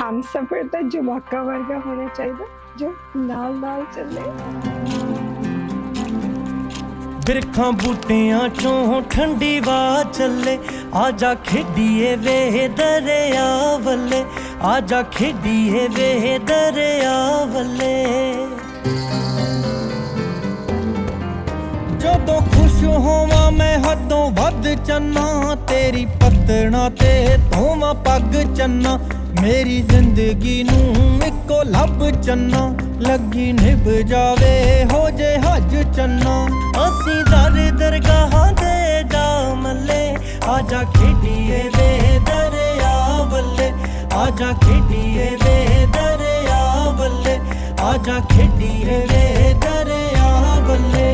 ਹਮ ਸਫਰ ਤਾਂ ਜਵਾਕਾ ਵਰਗਾ ਹੋਣਾ ਚਾਹੀਦਾ, ਜੋ ਨਾਲ ਨਾਲ ਚੱਲੇ। ਬਿਰਖਾਂ ਬੂਟਿਆਂ ਚੋਂ ਠੰਡੀ ਵਾ ਚੱਲੇ, ਆ ਜਾ ਖੇਡੀਏ ਵੇ ਦਰਿਆ ਵੱਲੇ, ਆ ਜਾ ਖੇਡੀਏ ਵੇ ਦਰਿਆ ਵੱਲੇ। ਜਦੋਂ ਖੁਸ਼ ਹੋਵਾਂ ਮੈਂ ਹੱਦੋਂ ਵੱਧ ਚੰਨਾ, ਤੇਰੀ ਪਤਣਾ ਤੇ ਧੋਵਾਂ ਪੱਗ ਚੰਨਾ ਮੇਰੀ ਜ਼ਿੰਦਗੀ ਨੂੰ ਇੱਕੋ ਲੱਭ ਚੰਨਾ, ਲੱਗੀ ਨਿਭ ਜਾਵੇ, ਹੋ ਜੇ ਹੱਜ ਚੰਨਾ। ਅਸੀਂ ਦਰ ਦਰਗਾਹਾਂ ਦੇ ਜਾ ਮੱਲੇ, ਆ ਜਾ ਖੇਡੀਏ ਵੇ ਦਰਿਆ ਵੱਲੇ, ਆ ਜਾ ਖੇਡੀਏ ਵੇ ਦਰਿਆ ਵੱਲੇ, ਆ ਜਾ ਖੇਡੀਏ ਵੇ ਦਰਿਆ ਵੱਲੇ।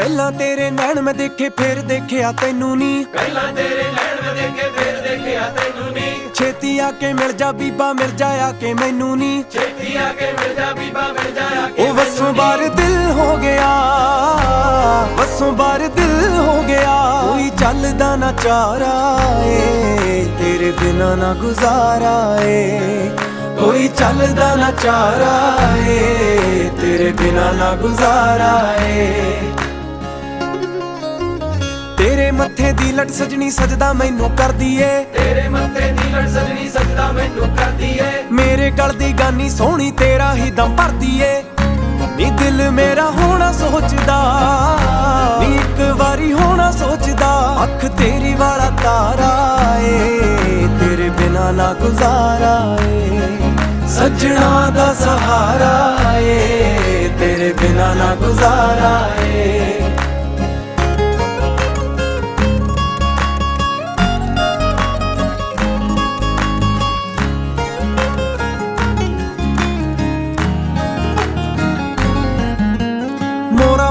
ਪਹਿਲਾਂ ਤੇਰੇ ਨੈਣ ਮੈਂ ਦੇਖੇ ਫਿਰ ਦੇਖਿਆ ਤੈਨੂੰ ਨਹੀਂ ਪਹਿਲਾਂ ਤੇਰੇ ਨੈਣ ਮੈਂ ਦੇਖੇ ਫਿਰ ਦੇਖਿਆ ਤੈਨੂੰ ਨਹੀਂ ਛੇਤੀ ਆ ਕੇ ਮਿਲ ਜਾ ਬੀਬਾ ਮਿਲ ਜਾ ਆ ਕੇ ਮੈਨੂੰ ਨਹੀਂ ਛੇਤੀ ਆ ਕੇ ਮਿਲ ਜਾ ਬੀਬਾ ਮਿਲ ਜਾ ਆ ਕੇ ਉਹ ਵਸੋਂ ਬਾਰ ਦਿਲ ਹੋ ਗਿਆ ਵਸੋਂ ਬਾਰ ਦਿਲ ਹੋ ਗਿਆ। ਕੋਈ ਚੱਲਦਾ ਨਾ ਚਾਰਾ ਏ ਤੇਰੇ ਬਿਨਾ ਨਾ ਗੁਜ਼ਾਰਾ ਏ। ਕੋਈ ਚੱਲਦਾ ਨਾ ਚਾਰਾ ਏ ਤੇਰੇ ਬਿਨਾ ਨਾ ਗੁਜ਼ਾਰਾ ਏ। ਮੱਥੇ ਦੀ ਲਟ ਸਜਣੀ ਸਜਦਾ ਮੈਨੂੰ ਕਰਦੀ ਏ। ਤੇਰੇ ਮੱਥੇ ਦੀ ਲੜ ਸਜਣੀ ਸਜਦਾ ਮੈਨੂੰ ਕਰਦੀ ਏ। ਮੇਰੇ ਗਲ ਦੀ ਗਾਨੀ ਸੋਹਣੀ ਤੇਰਾ ਹੀ ਦਮ ਭਰਦੀ ਏ। ਨੀ ਦਿਲ ਮੇਰਾ ਹੋਣਾ ਸੋਚਦਾ ਨੀ ਇੱਕ ਵਾਰੀ ਹੋਣਾ ਸੋਚਦਾ ਅੱਖ ਤੇਰੀ ਵਾਲਾ ਤਾਰਾ ਏ। ਤੇਰੇ ਬਿਨਾ ਨਾ ਗੁਜ਼ਾਰਾ ਏ। ਸੱਜਣਾ ਦਾ ਸਹਾਰਾ ਏ। ਤੇਰੇ ਬਿਨਾ ਨਾ ਗੁਜ਼ਾਰਾ ਏ।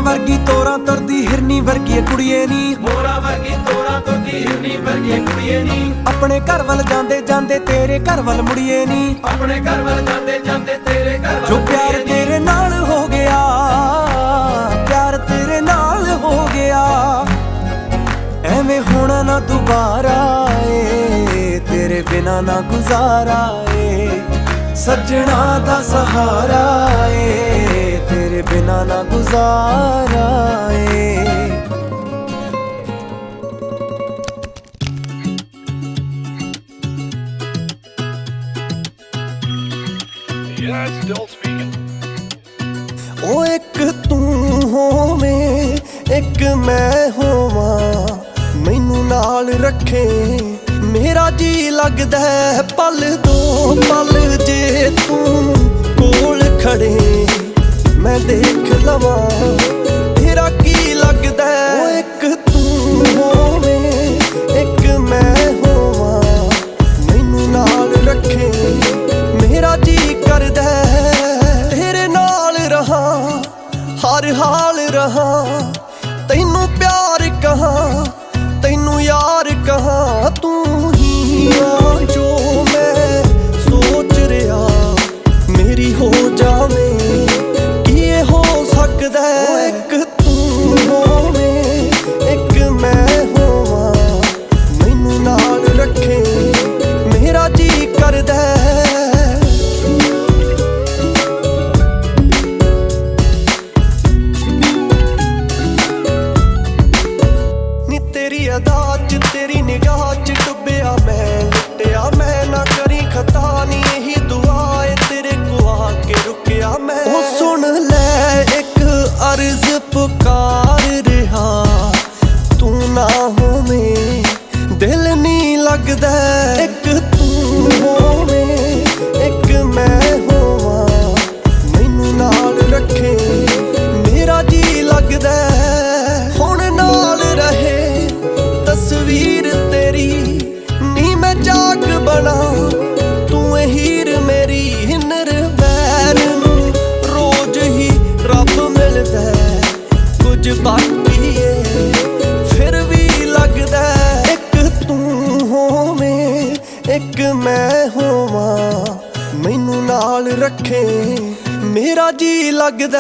ਵਰਗੀ ਤੋਰਾ ਤੁਰਦੀ ਹਿਰਨੀ ਵਰਗੀ ਕੁੜੀਏ ਨੀ। ਮੋਰਾ ਵਰਗੀ ਤੋਰਾ ਤੁਰਦੀ ਹਿਰਨੀ ਵਰਗੀ ਕੁੜੀਏ ਨੀ। ਆਪਣੇ ਘਰ ਵੱਲ ਜਾਂਦੇ ਜਾਂਦੇ ਤੇਰੇ ਘਰ ਵੱਲ ਮੁੜੀਏ ਨੀ। ਆਪਣੇ ਘਰ ਵੱਲ ਜਾਂਦੇ ਜਾਂਦੇ ਤੇਰੇ ਘਰ ਵੱਲ ਜੋ ਪਿਆਰ। ਤੇਰੇ ਨਾਲ ਹੋ ਗਿਆ ਪਿਆਰ ਤੇਰੇ ਨਾਲ ਹੋ ਗਿਆ। ਐਵੇਂ ਹੋਣਾ ਨਾ ਦੁਬਾਰਾ ਏ ਤੇਰੇ ਬਿਨਾ ਨਾ ਗੁਜ਼ਾਰਾ ਏ। ਸੱਜਣਾ ਦਾ ਸਹਾਰਾ ਏ। ਤੇਰੇ ਬਿਨਾ ਨਾ ਗੁਜ਼ਾਰਾ ਏ। ਉਹ ਇੱਕ ਤੂੰ ਹੋਵੇਂ, ਇੱਕ ਮੈਂ ਹੋਵਾਂ, ਮੈਨੂੰ ਨਾਲ ਰੱਖੇ। ਮੇਰਾ ਜੀ ਲੱਗਦਾ ਹੈ ਪਲ ਦੋ ਪਲ ਜੇ ਤੂੰ ਅਦਾ ਚ ਤੇਰੀ ਜਾਗ ਤੂੰ ਇਹ ਹੀਰ ਮੇਰੀ ਨਿਰਵੈਰ ਨੂੰ ਰੋਜ਼ ਹੀ ਰੱਬ ਮਿਲਦਾ ਹੈ। ਕੁਝ ਬਾਕੀ ਏ ਫਿਰ ਵੀ ਲੱਗਦਾ ਇੱਕ ਤੂੰ ਹੋਵੇਂ, ਇੱਕ ਮੈਂ ਹੋਵਾਂ। ਮੈਨੂੰ ਨਾਲ ਰੱਖੇ, ਮੇਰਾ ਜੀ ਲੱਗਦਾ